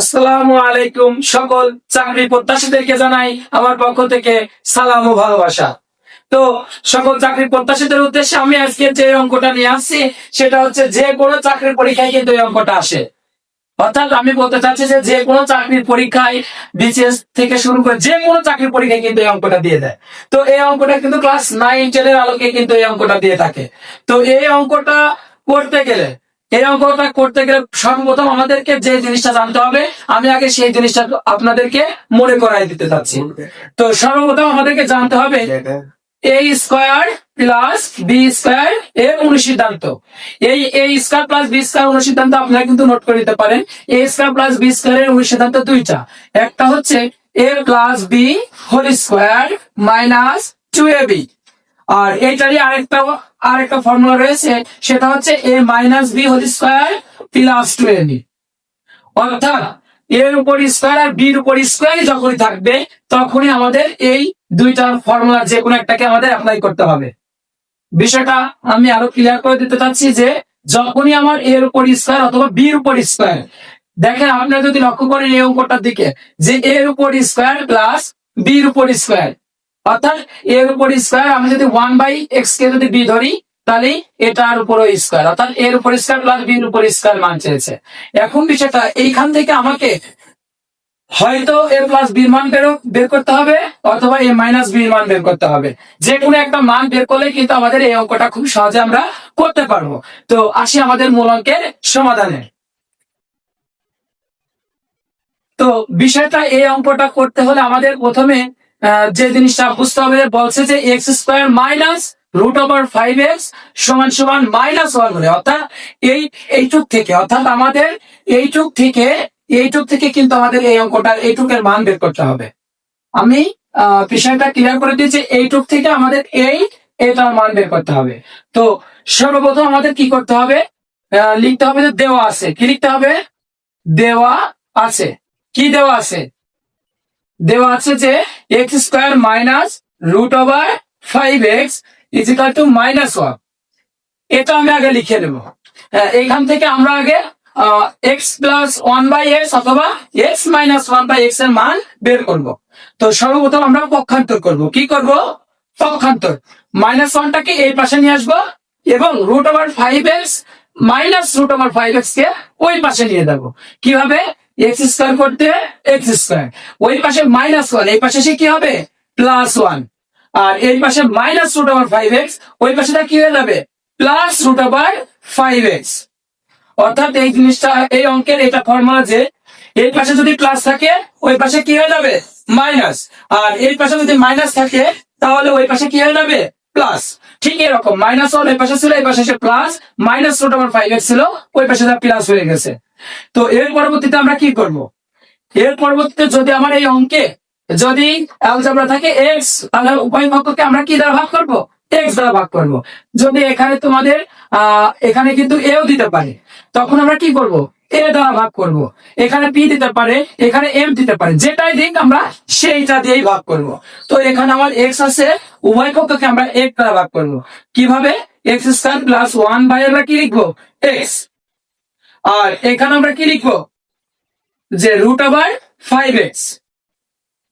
আসসালামু আলাইকুম সকল চাকরি প্রত্যাশীদেরকে জানাই আমার পক্ষ থেকে সালাম ও ভালোবাসা। তো সকল চাকরি প্রত্যাশীদের উদ্দেশ্যে আমি আজকে যে অঙ্কটা নিয়ে আসছি, সেটা হচ্ছে যে কোনো চাকরির পরীক্ষায় কিন্তু এই অঙ্কটা আসে। অর্থাৎ আমি বলতে চাচ্ছি যে যে কোনো চাকরির পরীক্ষায় বিসিএস থেকে শুরু করে যে কোনো চাকরির পরীক্ষায় কিন্তু এই অঙ্কটা দিয়ে দেয়। তো এই অঙ্কটা কিন্তু ক্লাস নাইন, টেনের আলোকে কিন্তু এই অঙ্কটা দিয়ে থাকে। তো এই অঙ্কটা করতে গেলে অঙ্কটা করতে গেলে সর্বপ্রথম আমাদেরকে যে জিনিসটা জানতে হবে, আমি আগে সেই জিনিসটা আপনাদেরকে মনে করাই দিতে চাচ্ছি। তো সর্বপ্রথম আমাদেরকে জানতে হবে A square plus B square এর অনুসিদ্ধান্ত। এই A square plus B square অনুসিদ্ধান্ত আপনারা কিন্তু নোট করে নিতে পারেন। A square plus B square এর অনুসিদ্ধান্ত দুইটা। একটা হচ্ছে A plus B whole square minus two A B. আর এইটারই আরেকটা আরেকটা ফর্মুলা রয়েছে, সেটা হচ্ছে A minus B whole square plus two A B অর্থাৎ এর উপর স্কোয়ার আর বির উপর স্কোয়ারই যখনই থাকবে, তখনই আমাদের এই দুইটা ফর্মুলা যে কোনো একটাকে আমাদের অ্যাপ্লাই করতে হবে। বিষয়টা আমি আরও ক্লিয়ার করে দিতে চাচ্ছি যে, যখনই আমার এর উপর স্কোয়ার অথবা বির উপর স্কোয়ার দেখেন আপনারা যদি লক্ষ্য করেন এই উপরটার দিকে, যে এর উপর স্কোয়ার প্লাস বির উপর স্কোয়ার অর্থাৎ এর উপর স্কোয়ার আমি যদি ওয়ান বাই এক্স কে যদি বি ধরি, তাহলে এটার উপরও স্কোয়ার অর্থাৎ এর উপর স্কোয়ার প্লাস বির উপর স্কোয়ার মান চেয়েছে। এখন বিষয়টা, এইখান থেকে আমাকে হয়তো এ প্লাস বির মান বের করতে হবে, অথবা এ মাইনাস বির মান বের করতে হবে। যে কোনো একটা মান বের করলে কিন্তু আমাদের এই অঙ্কটা খুব সহজে আমরা করতে পারব। তো আসি আমাদের মূল অঙ্কের সমাধানে। তো বিষয়টা, এই অঙ্কটা করতে হলে আমাদের প্রথমে যে জিনিসটা বুঝতে হবে, বলছে যে X square minus root over five X সমান সমান মাইনাস ওয়ান হলে, অর্থাৎ এই, এইটুক থেকে, অর্থাৎ আমাদের এইটুক থেকে এইটুক থেকে কিন্তু আমাদের এই অঙ্কটা, এইটুকের মান বের করতে হবে। আমি বিষয়টা ক্লিয়ার করে দিয়েছি, এইটুক থেকে আমাদের এই, এটার মান বের করতে হবে। তো সর্বপ্রথম আমাদের কি করতে হবে? লিখতে হবে যে দেওয়া আছে। কি লিখতে হবে? দেওয়া আছে। কি দেওয়া আছে? দেওয়া আছে যে X square minus root over five X equal to minus one এটা আমি আগে লিখে নেব। হ্যাঁ, এইখান থেকে আমরা আগে X plus one by X অথবা এক্স মাইনাস ওয়ান বাই এক্সের মান বের করব। তো সর্বপ্রথম আমরা পক্ষান্তর করব। কি করব? পক্ষান্তর। মাইনাস ওয়ানটাকে এই পাশে নিয়ে আসব এবং root over five X minus root over five X কে ওই পাশে নিয়ে যাব। কীভাবে? এক্স স্কোয়ার করতে এক্স স্কোয়ার ওই পাশে মাইনাস ওয়ান এই পাশে সে কি হবে? প্লাস ওয়ান আর এই পাশে minus root over five x ওই পাশেটা কি হয়ে যাবে? Plus root over five x অর্থাৎ এই জিনিসটা, এই অঙ্কের এটা ফর্মুলা যে, এই পাশে যদি প্লাস থাকে, ওই পাশে কি হয়ে যাবে? মাইনাস আর এই পাশে যদি মাইনাস থাকে, তাহলে ওই পাশে কি হয়ে যাবে? প্লাস। ঠিক এরকম মাইনাস ওয়ান এই পাশে ছিল, এই পাশে plus minus root over five x ছিল, ওই পাশে প্লাস হয়ে গেছে। তো এর পরবর্তীতে আমরা কি করব? এর পরবর্তীতে যদি আমার এই অঙ্কে যদি অ্যালজাবরা থাকে এক্স তাহলে উভয় পক্ষকে আমরা কি দ্বারা ভাগ করব? এক্স দ্বারা ভাগ করব। যদি এখানে তোমাদের এখানে কিন্তু এও দিতে পারে, তখন আমরা কি করব? এ দ্বারা ভাগ করব। এখানে পি দিতে পারে, এখানে এম দিতে পারে, যেটাই দিক আমরা সেইটা দিয়েই ভাগ করব। তো এখানে আমার এক্স আছে উভয় পক্ষকে আমরা এক দ্বারা ভাগ করব। কীভাবে? X square plus one by আমরা কি লিখব? এক্স আর এখানে আমরা কি লিখব? যে root over five x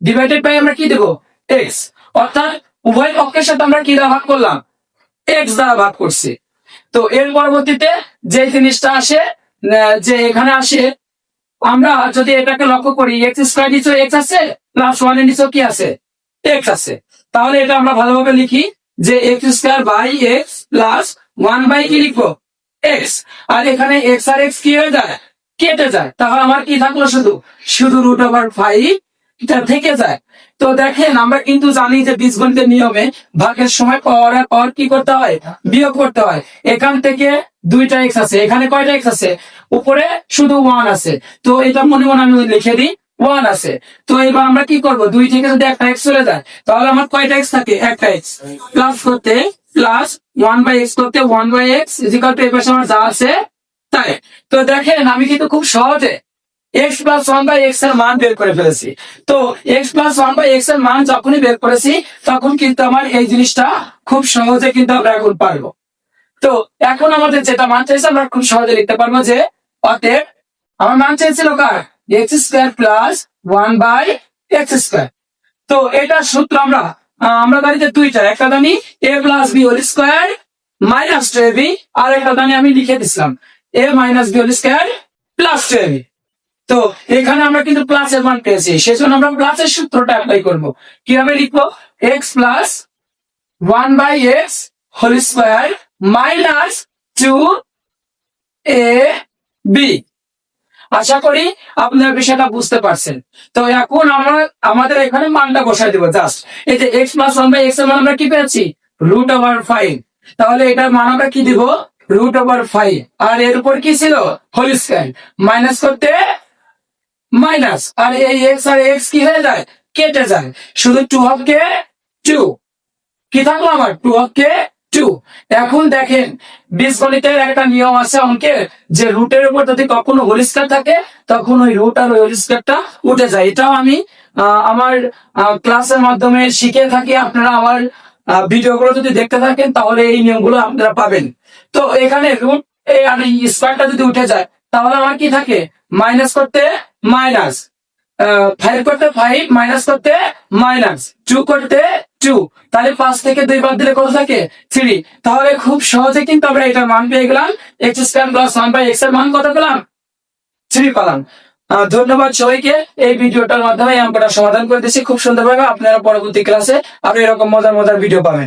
divided by আমরা কি দেবো? এক্স অর্থাৎ উভয় পক্ষের সাথে আমরা কি দ্বারা ভাগ করলাম? এক্স দ্বারা ভাগ করছি। তো এর পরবর্তীতে যে জিনিসটা আসে যে এখানে আসে, আমরা যদি এটাকে লক্ষ্য করি এক্স স্কোয়ার নিচে এক্স আছে প্লাস ওয়ানের নিচেও কি আছে? এক্স আছে। তাহলে এটা আমরা ভালোভাবে লিখি যে x square by x plus one by কি লিখব? এক্স আর এখানে এক্স আর এক্স কি হয়ে যায়? কেটে যায়। তাহলে আমার কি থাকল শুধু? শুধু রুট ওভার ফাইভ এটা থেকে যায়। তো দেখেন, আমরা কিন্তু জানি যে বিশ বীজগণিতের নিয়মে ভাগের সময় পরের পর কি করতে হয়? বিয়োগ করতে হয়। এখান থেকে দুইটা এক্স আছে, এখানে কয়টা এক্স আছে? উপরে শুধু ওয়ান আছে। তো এটা মনে মনে আমি লিখে দিই। ওয়ান আছে। তো এবার আমরা কি করব? দুই থেকে যদি একটা এক্স চলে যায়, তাহলে আমার কয়টা এক্স থাকে? একটা এক্স প্লাস করতে প্লাস ওয়ান বাই এক্স করতে one by x equal two পাশে আমার যা আছে, তাই। তো দেখেন, আমি কিন্তু খুব সহজে এক্স প্লাস ওয়ান বাই এক্সের মান বের করে ফেলেছি। তো এক্স প্লাস ওয়ান বাই এক্সের মান যখনই বের করেছি, তখন কিন্তু আমার এই জিনিসটা খুব সহজে কিন্তু আমরা এখন পারব। তো এখন আমাদের যেটা মান চাইছে, আমরা খুব সহজে লিখতে পারব যে, অতএব, আমার মান চাইছিল কার? X square plus one by x square তো এটা সূত্র আমরা আমরা জানি যে দুইটা, একটা জানি a plus b whole square minus two a b আর একটা জানি আমি লিখে দিছিলাম a minus b whole square plus two a b তো এখানে আমরা কিন্তু প্লাসের মান পেয়েছি, সেজন্য আমরা প্লাসের সূত্রটা অ্যাপ্লাই করব। কীভাবে লিখব? X plus one by x whole square minus two a b আশা করি আপনার বিষয়টা বুঝতে পারছেন। তো এখন আমরা আমাদের এখানে মানটা বসাই দেবো জাস্ট এই যে এক্স প্লাস ওয়ান বাই এক্সের মান আমরা কি পেয়েছি? রুট ওভার ফাইভ তাহলে এটার মান আমরা কি দিব? রুট ওভার ফাইভ আর এর উপর কি ছিল? হোল স্কোয়ার মাইনাস করতে মাইনাস আর এই এক্স আর এক্স কি হয়ে যায়? কেটে যায়। শুধু টু হককে টু কি থাকল আমার? টু হককে টু এখন দেখেন, বীজগণিতের একটা নিয়ম আছে অঙ্কের যে রুটের উপর যদি কখনো হোল স্কয়ার থাকে, তখন ওই রুট আর ওই হোল স্কয়ারটা উঠে যায়। এটাও আমি আমার ক্লাসের মাধ্যমে শিখে থাকি। আপনারা আমার ভিডিওগুলো যদি দেখতে থাকেন, তাহলে এই নিয়মগুলো আপনারা পাবেন। তো এখানে রুট আর স্কয়ারটা যদি উঠে যায়, তাহলে আমার কি থাকে? মাইনাস করতে মাইনাস। ফাইভ করতে ফাইভ মাইনাস করতে মাইনাস টু করতে টু তাহলে পাঁচ থেকে দুই বাদ দিলে কত থাকে? থ্রি তাহলে খুব সহজে কিন্তু আমরা এটার মান পেয়ে গেলাম। X square plus one by এক্সের মান কত পেলাম? থ্রি পেলাম। ধন্যবাদ সবাইকে। এই ভিডিওটার মাধ্যমে অঙ্কটা সমাধান করে দিচ্ছি খুব সুন্দরভাবে আপনারা পরবর্তী ক্লাসে আরও এরকম মজার মজার ভিডিও পাবেন।